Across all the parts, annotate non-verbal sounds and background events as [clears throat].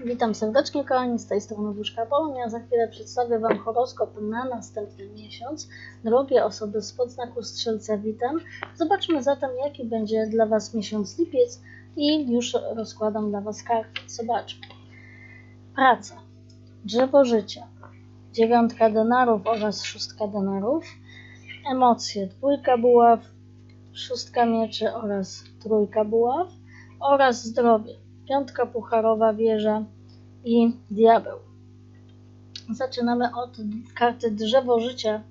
Witam serdecznie kochani, z tej strony Duszka Polonia. Za chwilę przedstawię Wam horoskop na następny miesiąc. Drogie osoby z podznaku Strzelca, witam. Zobaczmy zatem, jaki będzie dla Was miesiąc lipiec i już rozkładam dla Was karty. Zobaczmy. Praca, drzewo życia, dziewiątka denarów oraz szóstka denarów, emocje, dwójka buław, szóstka mieczy oraz trójka buław oraz zdrowie piątka pucharowa wieża i diabeł. Zaczynamy od karty drzewo życia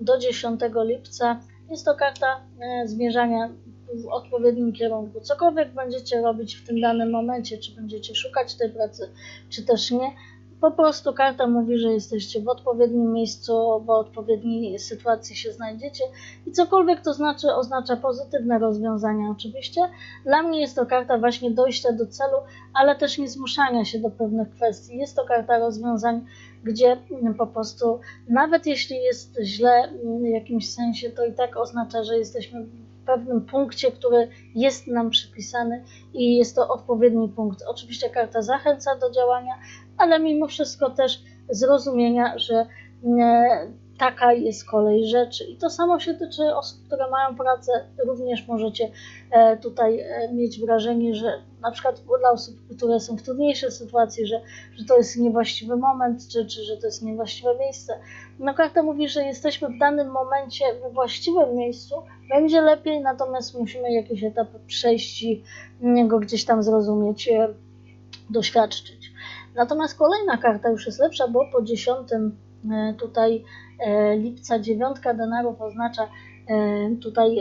do 10 lipca. Jest to karta e, zmierzania w odpowiednim kierunku. Cokolwiek będziecie robić w tym danym momencie, czy będziecie szukać tej pracy, czy też nie, po prostu karta mówi, że jesteście w odpowiednim miejscu, w odpowiedniej sytuacji się znajdziecie i cokolwiek to znaczy, oznacza pozytywne rozwiązania oczywiście. Dla mnie jest to karta właśnie dojścia do celu, ale też nie zmuszania się do pewnych kwestii. Jest to karta rozwiązań, gdzie po prostu nawet jeśli jest źle w jakimś sensie, to i tak oznacza, że jesteśmy w pewnym punkcie, który jest nam przypisany i jest to odpowiedni punkt. Oczywiście karta zachęca do działania, ale mimo wszystko też zrozumienia, że e, taka jest kolej rzeczy. I to samo się tyczy osób, które mają pracę. Również możecie e, tutaj e, mieć wrażenie, że na przykład dla osób, które są w trudniejszej sytuacji, że, że to jest niewłaściwy moment, czy, czy że to jest niewłaściwe miejsce. No karta mówi, że jesteśmy w danym momencie we właściwym miejscu, będzie lepiej, natomiast musimy jakiś etap przejść i go gdzieś tam zrozumieć, doświadczyć. Natomiast kolejna karta już jest lepsza, bo po 10 e, tutaj e, lipca dziewiątka denarów oznacza e, tutaj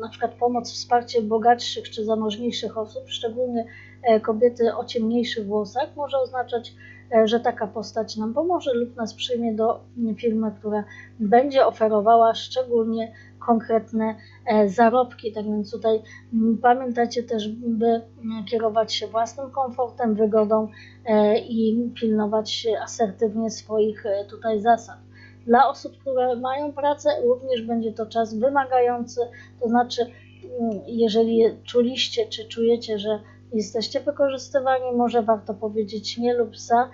na przykład pomoc, wsparcie bogatszych czy zamożniejszych osób, szczególnie kobiety o ciemniejszych włosach, może oznaczać, że taka postać nam pomoże lub nas przyjmie do firmy, która będzie oferowała szczególnie konkretne e, zarobki. Tak więc tutaj pamiętajcie też, by kierować się własnym komfortem, wygodą e, i pilnować asertywnie swoich e, tutaj zasad. Dla osób, które mają pracę, również będzie to czas wymagający, to znaczy, jeżeli czuliście czy czujecie, że jesteście wykorzystywani, może warto powiedzieć nie lub za,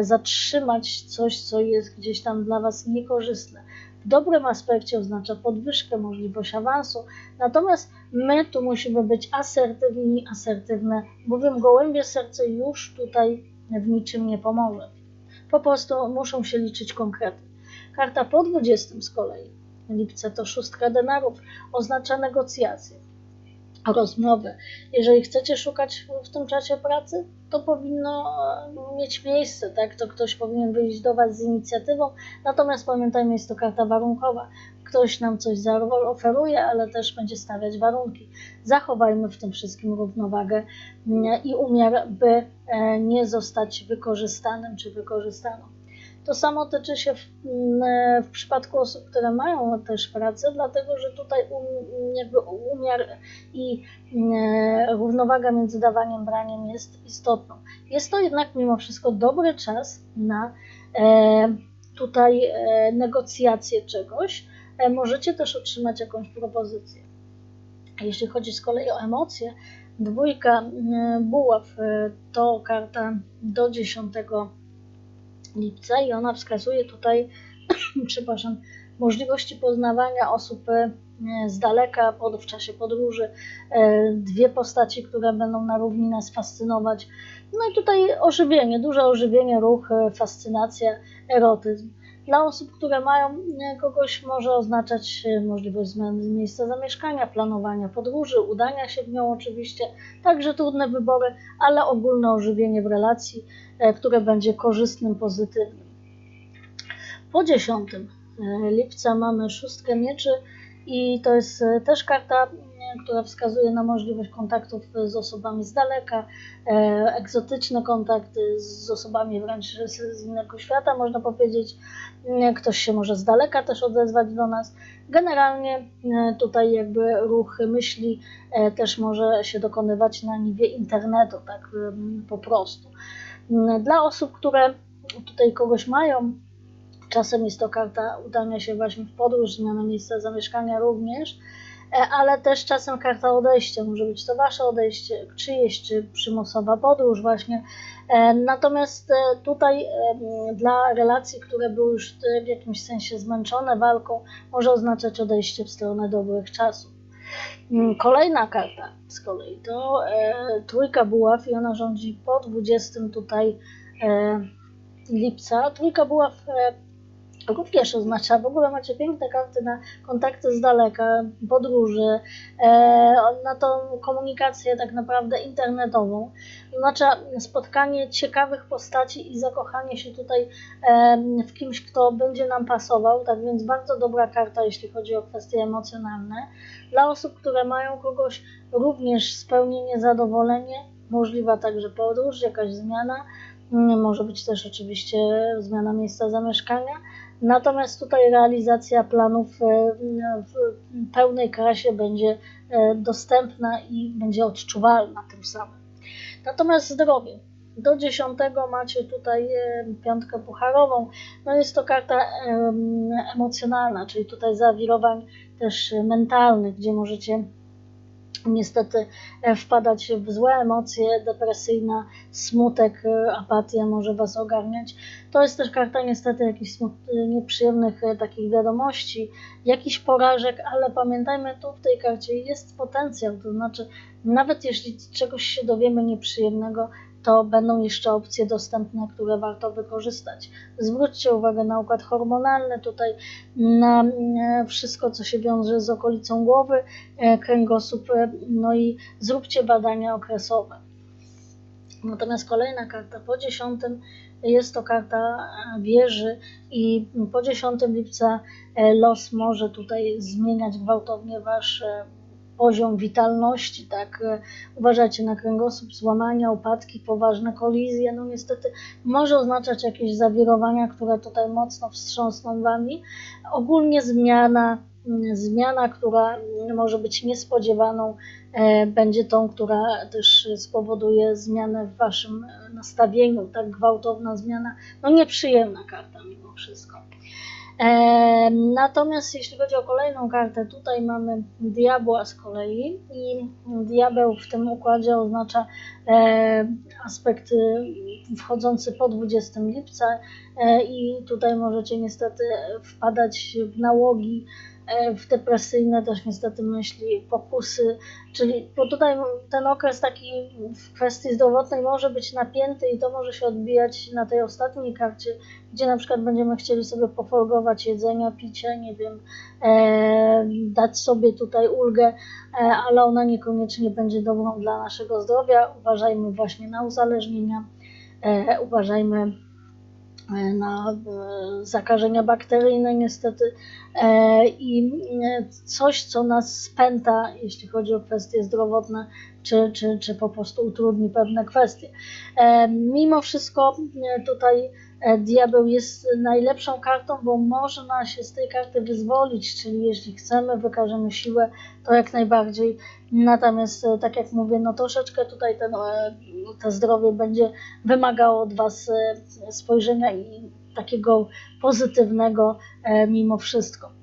zatrzymać coś, co jest gdzieś tam dla Was niekorzystne w dobrym aspekcie oznacza podwyżkę, możliwość awansu. Natomiast my tu musimy być asertywni, asertywne, bowiem gołębie serce już tutaj w niczym nie pomoże. Po prostu muszą się liczyć konkrety. Karta po 20 z kolei, lipca to szóstka denarów, oznacza negocjacje rozmowy. Jeżeli chcecie szukać w tym czasie pracy, to powinno e, mieć miejsce, tak? To ktoś powinien wyjść do Was z inicjatywą. Natomiast pamiętajmy, jest to karta warunkowa. Ktoś nam coś zaoferuje, ale też będzie stawiać warunki. Zachowajmy w tym wszystkim równowagę mm, i umiar, by e, nie zostać wykorzystanym czy wykorzystaną. To samo tyczy się w, mm, w, przypadku osób, które mają też pracę, dlatego że tutaj um, jakby umiar i e, równowaga między dawaniem braniem jest istotną. Jest to jednak mimo wszystko dobry czas na e, tutaj e, czegoś. E, możecie też otrzymać jakąś propozycję. Jeśli chodzi z kolei o emocje, dwójka e, buław e, to karta do 10 lipca i ona wskazuje tutaj, [clears throat] przepraszam, możliwości poznawania osób e, z daleka pod, w czasie podróży, e, dwie postaci, które będą na równi nas fascynować. No i tutaj ożywienie, duże ożywienie, ruch, e, fascynacja, erotyzm. Dla osób, które mają kogoś, może oznaczać możliwość zmiany miejsca zamieszkania, planowania podróży, udania się w nią oczywiście, także trudne wybory, ale ogólne ożywienie w relacji, E, które będzie korzystnym, pozytywnym. Po 10 e, lipca mamy szóstkę mieczy i to jest e, też karta, która wskazuje na możliwość kontaktów z osobami z daleka, egzotyczne kontakty z osobami wręcz z innego świata, można powiedzieć. Ktoś się może z daleka też odezwać do nas. Generalnie tutaj jakby ruch myśli też może się dokonywać na niwie internetu, tak po prostu. Dla osób, które tutaj kogoś mają, czasem jest to karta udania się właśnie w podróż, zmiana miejsca zamieszkania również. Ale też czasem karta odejścia. Może być to wasze odejście, czyjeś, czy przymusowa podróż właśnie. Natomiast tutaj dla relacji, które były już w jakimś sensie zmęczone walką, może oznaczać odejście w stronę dobrych czasów. Mm, kolejna karta z kolei to e, trójka buław i ona rządzi po 20 tutaj e, lipca. Trójka buław e, również oznacza, w ogóle macie piękne karty na kontakty z daleka, podróże, e, na tą komunikację tak naprawdę internetową. Oznacza spotkanie ciekawych postaci i zakochanie się tutaj e, w kimś, kto będzie nam pasował, tak więc bardzo dobra karta, jeśli chodzi o kwestie emocjonalne. Dla osób, które mają kogoś, również spełnienie, zadowolenie, możliwa także podróż, jakaś zmiana, może być też oczywiście zmiana miejsca zamieszkania. Natomiast tutaj realizacja planów e, w pełnej krasie będzie e, dostępna i będzie odczuwalna tym samym. Natomiast zdrowie. Do 10 macie tutaj e, piątkę pucharową. No jest to karta emocjonalna, czyli tutaj zawirowań też mentalnych, gdzie możecie niestety e, wpadać w złe emocje, depresyjna, smutek, e, apatia może Was ogarniać. To jest też karta niestety jakichś nieprzyjemnych e, takich wiadomości, jakichś porażek, ale pamiętajmy, tu w tej karcie jest potencjał, to znaczy nawet jeśli czegoś się dowiemy nieprzyjemnego, to będą jeszcze opcje dostępne, które warto wykorzystać. Zwróćcie uwagę na układ hormonalny, tutaj na e, wszystko, co się wiąże z okolicą głowy, e, kręgosłup, e, no i zróbcie badania okresowe. Natomiast kolejna karta po 10 jest to karta wieży i po 10 lipca los może tutaj zmieniać gwałtownie wasz poziom witalności, tak? E, uważajcie na kręgosłup, złamania, upadki, poważne kolizje. No niestety może oznaczać jakieś zawirowania, które tutaj mocno wstrząsną wami. Ogólnie zmiana, mm, zmiana, która może być niespodziewaną, e, będzie tą, która też spowoduje zmianę w waszym nastawieniu, tak gwałtowna zmiana, no nieprzyjemna karta mimo wszystko. Natomiast jeśli chodzi o kolejną kartę, tutaj mamy diabła z kolei i diabeł w tym układzie oznacza aspekt wchodzący po 20 lipca e, i tutaj możecie niestety wpadać w nałogi w depresyjne też niestety myśli, pokusy, czyli bo tutaj ten okres taki w kwestii zdrowotnej może być napięty i to może się odbijać na tej ostatniej karcie, gdzie na przykład będziemy chcieli sobie pofolgować jedzenia, picia, nie wiem, e, dać sobie tutaj ulgę, e, ale ona niekoniecznie będzie dobrą dla naszego zdrowia. Uważajmy właśnie na uzależnienia, e, uważajmy E, na e, zakażenia bakteryjne niestety. E, i coś, co nas spęta, jeśli chodzi o kwestie zdrowotne, czy, czy, czy po prostu utrudni pewne kwestie. Mimo wszystko tutaj diabeł jest najlepszą kartą, bo można się z tej karty wyzwolić, czyli jeśli chcemy, wykażemy siłę, to jak najbardziej. Natomiast, tak jak mówię, no troszeczkę tutaj ten, to zdrowie będzie wymagało od Was spojrzenia i takiego pozytywnego mimo wszystko.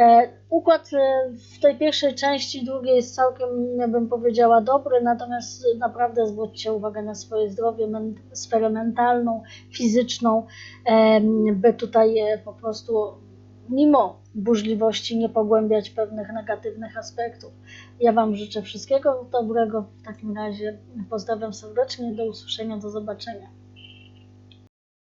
E, układ e, w tej pierwszej części, drugiej jest całkiem, bym powiedziała, dobry, natomiast naprawdę zwróćcie uwagę na swoje zdrowie, sferę mentalną, fizyczną, by tutaj e, po prostu mimo burzliwości nie pogłębiać pewnych negatywnych aspektów. Ja Wam życzę wszystkiego dobrego. W takim razie pozdrawiam serdecznie, do usłyszenia, do zobaczenia.